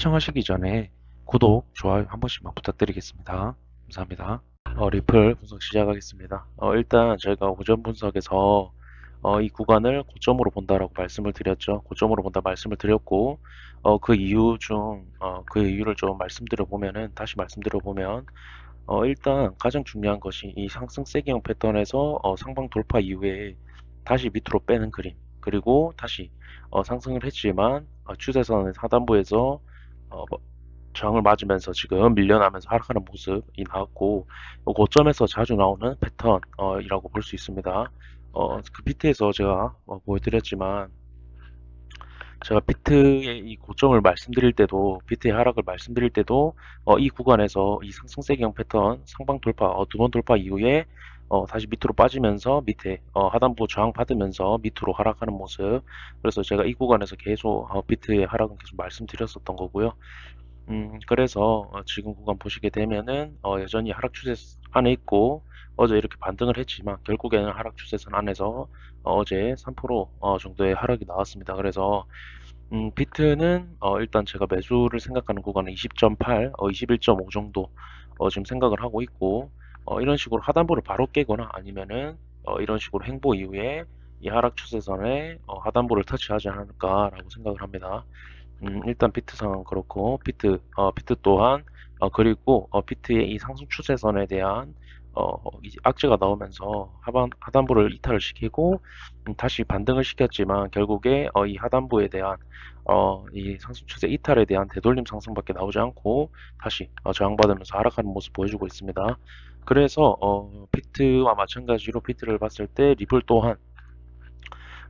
시청하시기 전에 구독, 좋아요 한 번씩만 부탁드리겠습니다. 감사합니다. 어, 리플 분석 시작하겠습니다. 어, 일단 저희가 오전 분석에서 어, 이 구간을 고점으로 본다라고 말씀을 드렸죠. 고점으로 본다 말씀을 드렸고 어, 그 이유 중 어, 그 이유를 좀 말씀드려 보면은 다시 말씀드려 보면 어, 일단 가장 중요한 것이 이 상승 세기형 패턴에서 어, 상방 돌파 이후에 다시 밑으로 빼는 그림 그리고 다시 어, 상승을 했지만 어, 추세선의 하단부에서 어, 뭐, 저항을 맞으면서 지금 밀려나면서 하락하는 모습이 나왔고 어, 고점에서 자주 나오는 패턴이라고 볼 수 있습니다. 어, 그 비트에서 제가 어, 보여드렸지만 제가 비트의 이 고점을 말씀드릴 때도 비트의 하락을 말씀드릴 때도 어, 이 구간에서 이 상승세기형 패턴 상방 돌파 어, 두 번 돌파 이후에 어, 다시 밑으로 빠지면서 밑에 어, 하단부 저항 받으면서 밑으로 하락하는 모습 그래서 제가 이 구간에서 계속 어, 비트의 하락은 계속 말씀드렸었던 거고요 음, 그래서 어, 지금 구간 보시게 되면은 어, 여전히 하락 추세 안에 있고 어제 이렇게 반등을 했지만 결국에는 하락 추세선 안에서 어, 제 3% 어, 정도의 하락이 나왔습니다. 그래서 음, 비트는 어, 일단 제가 매수를 생각하는 구간은 20.8, 어, 21.5 정도 어, 지금 생각을 하고 있고 어, 이런 식으로 하단부를 바로 깨거나 아니면은 어, 이런 식으로 행보 이후에 이 하락 추세선에 어, 하단부를 터치하지 않을까라고 생각을 합니다. 음, 일단 비트 상황 그렇고 비트 어, 비트 또한 어, 그리고 어, 비트의 이 상승 추세선에 대한 어, 악재가 나오면서 하반, 하단부를 이탈을 시키고 음, 다시 반등을 시켰지만 결국에 어, 이 하단부에 대한 어, 이 상승 추세 이탈에 대한 되돌림 상승밖에 나오지 않고 다시 어, 저항받으면서 하락하는 모습 보여주고 있습니다. 그래서 어, 비트와 마찬가지로 비트를 봤을 때 리플 또한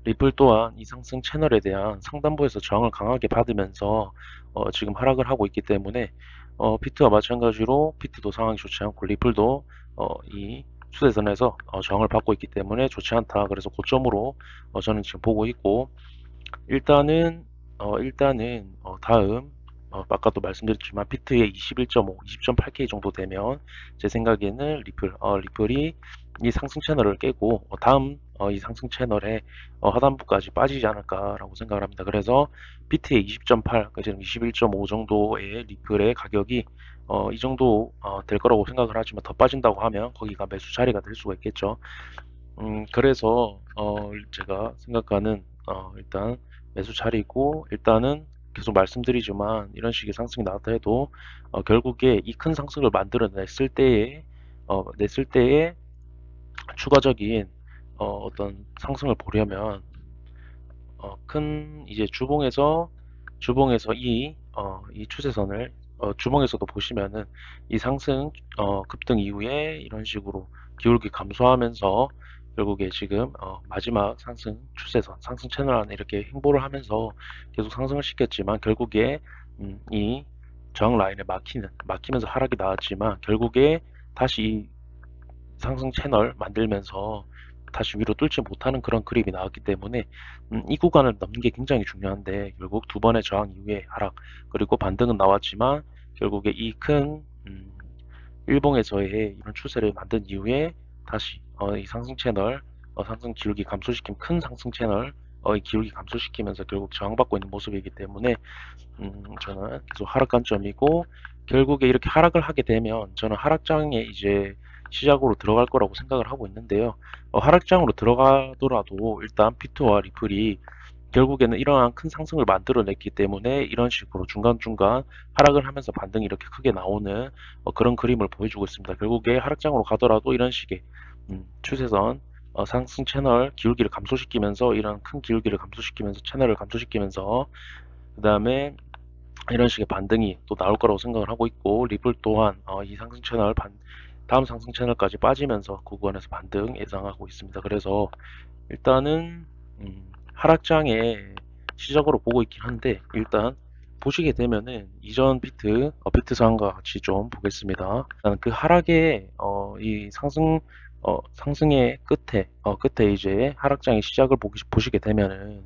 리플 또한 이 상승 채널에 대한 상단부에서 저항을 강하게 받으면서 어, 지금 하락을 하고 있기 때문에 어, 비트와 마찬가지로 비트도 상황이 좋지 않고 리플도 어, 이 추세선에서 어, 저항을 받고 있기 때문에 좋지 않다. 그래서 고점으로 어, 저는 지금 보고 있고 일단은 어, 일단은 어, 다음 어, 아까도 말씀드렸지만 비트의 21.5, 20.8K 정도 되면 제 생각에는 리플, 어, 리플이 이 상승 채널을 깨고 어, 다음 어, 이 상승 채널에 어, 하단부까지 빠지지 않을까라고 생각을 합니다. 그래서 비트의 20.8, 지금 21.5 정도의 리플의 가격이 어, 이 정도 어, 될 거라고 생각을 하지만 더 빠진다고 하면 거기가 매수 자리가 될 수가 있겠죠. 음, 그래서 어, 제가 생각하는 어, 일단 매수 자리고 일단은 계속 말씀드리지만 이런 식의 상승이 나왔다 해도 어, 결국에 이 큰 상승을 만들어냈을 때에 어, 냈을 때에 추가적인 어, 어떤 상승을 보려면 어, 큰 이제 주봉에서 주봉에서 이, 어, 이 추세선을 어, 주봉에서도 보시면은 이 상승 어, 급등 이후에 이런 식으로 기울기 감소하면서 결국에 지금 어, 마지막 상승 추세선 상승 채널 안에 이렇게 행보를 하면서 계속 상승을 시켰지만 결국에 음, 이 저항 라인에 막히는 막히면서 하락이 나왔지만 결국에 다시 이 상승 채널 만들면서 다시 위로 뚫지 못하는 그런 그림이 나왔기 때문에 음, 이 구간을 넘는 게 굉장히 중요한데 결국 두 번의 저항 이후에 하락 그리고 반등은 나왔지만 결국에 이큰 음, 일봉에서의 이런 추세를 만든 이후에 다시 어, 이 상승 채널 어, 상승 기울기 감소시킨 큰 상승 채널 어, 이 기울기 감소시키면서 결국 저항받고 있는 모습이기 때문에 음, 저는 계속 하락 관점이고 결국에 이렇게 하락을 하게 되면 저는 하락장에 이제 시작으로 들어갈 거라고 생각을 하고 있는데요. 어, 하락장으로 들어가더라도 일단 비트와 리플이 결국에는 이러한 큰 상승을 만들어냈기 때문에 이런 식으로 중간중간 하락을 하면서 반등이 이렇게 크게 나오는 어, 그런 그림을 보여주고 있습니다. 결국에 하락장으로 가더라도 이런 식의 음, 추세선 어, 상승 채널 기울기를 감소시키면서 이런 큰 기울기를 감소시키면서 채널을 감소시키면서 그 다음에 이런 식의 반등이 또 나올 거라고 생각을 하고 있고 리플 또한 어, 이 상승 채널 반, 다음 상승 채널까지 빠지면서 그 구간에서 반등 예상하고 있습니다. 그래서 일단은 음, 하락장의 시작으로 보고 있긴 한데 일단 보시게 되면은 이전 비트 어, 비트 상과 같이 좀 보겠습니다. 일단 그 하락의 어, 이 상승 어, 상승의 끝에 어, 끝에 이제 하락장의 시작을 보기, 보시게 되면은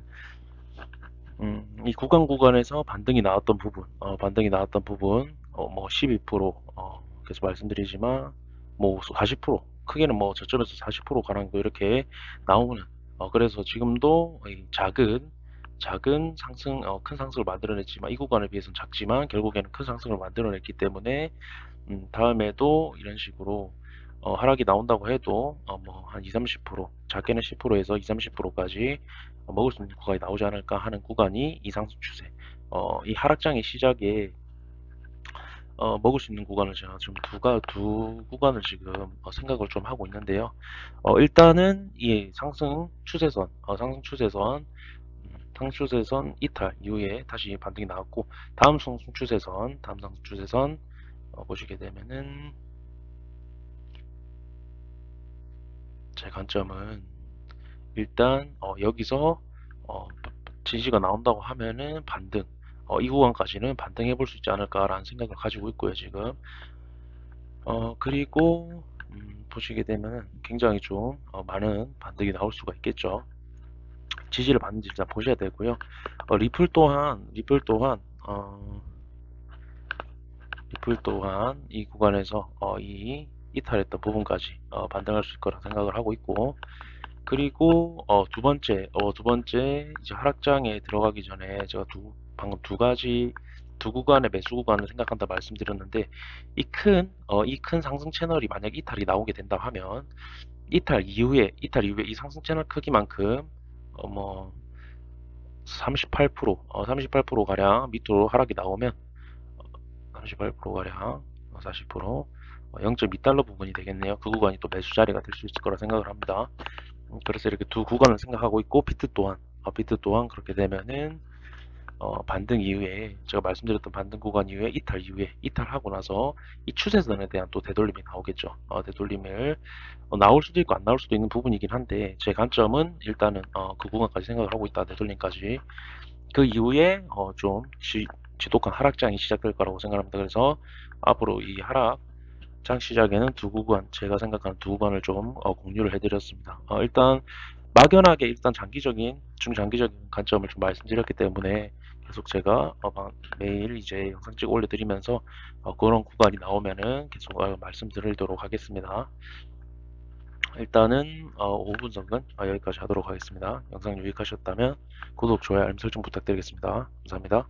음, 이 구간 구간에서 반등이 나왔던 부분 어, 반등이 나왔던 부분 어, 뭐12% 어, 계속 말씀드리지만 뭐 40% 크게는 뭐 저점에서 40% 가량도 이렇게 나오는 어, 그래서 지금도 이 작은 작은 상승, 어, 큰 상승을 만들어냈지만 이 구간에 비해서는 작지만 결국에는 큰 상승을 만들어냈기 때문에 음, 다음에도 이런 식으로 어, 하락이 나온다고 해도 어, 뭐한 2, 30% 작게는 10%에서 2, 30%까지 먹을 수 있는 구간이 나오지 않을까 하는 구간이 이 상승 추세. 어, 이 하락장의 시작에 어, 먹을 수 있는 구간을 제가 지금 두가 두 구간을 지금 어, 생각을 좀 하고 있는데요. 어, 일단은 이 상승 추세선, 어, 상승 추세선, 음, 상승 추세선 이탈 이후에 다시 반등이 나왔고 다음 상승 추세선, 다음 상승 추세선 어, 보시게 되면은 제 관점은 일단 어, 여기서 어, 지지가 나온다고 하면은 반등 어, 이 구간까지는 반등해 볼 수 있지 않을까라는 생각을 가지고 있고요 지금. 어, 그리고 음, 보시게 되면 굉장히 좀 어, 많은 반등이 나올 수가 있겠죠. 지지를 받는지 일단 보셔야 되고요. 어, 리플 또한 리플 또한 어, 리플 또한 이 구간에서 어, 이 이탈했던 부분까지 어, 반등할 수 있을 거라 생각을 하고 있고 그리고 어, 두 번째 어, 두 번째 이제 하락장에 들어가기 전에 제가 두, 방금 두 가지 두 구간의 매수 구간을 생각한다 말씀드렸는데 이 큰 어, 이 큰 상승 채널이 만약 이탈이 나오게 된다 하면 이탈 이후에 이탈 이후에 이 상승 채널 크기만큼 어, 뭐 38% 어, 38% 가량 밑으로 하락이 나오면 38% 가량 40% 어, 0.2달러 부분이 되겠네요. 그 구간이 또 매수 자리가 될 수 있을 거라 생각을 합니다. 음, 그래서 이렇게 두 구간을 생각하고 있고 비트 또한 어, 비트 또한 그렇게 되면은 어, 반등 이후에 제가 말씀드렸던 반등 구간 이후에 이탈 이후에 이탈하고 나서 이 추세선에 대한 또 되돌림이 나오겠죠. 어, 되돌림을 어, 나올 수도 있고 안 나올 수도 있는 부분이긴 한데 제 관점은 일단은 어, 그 구간까지 생각을 하고 있다. 되돌림까지 그 이후에 어, 좀 지, 지독한 하락장이 시작될 거라고 생각합니다. 그래서 앞으로 이 하락 장 시작에는 두 구간 제가 생각하는 두 구간을 좀 어, 공유를 해드렸습니다. 어, 일단 막연하게 일단 장기적인 중장기적인 관점을 좀 말씀드렸기 때문에 계속 제가 어, 막 매일 이제 영상 찍어 올려드리면서 어, 그런 구간이 나오면은 계속 어, 말씀드리도록 하겠습니다. 일단은 어, 5분 정도 어, 여기까지 하도록 하겠습니다. 영상 유익하셨다면 구독, 좋아요, 알림 설정 부탁드리겠습니다. 감사합니다.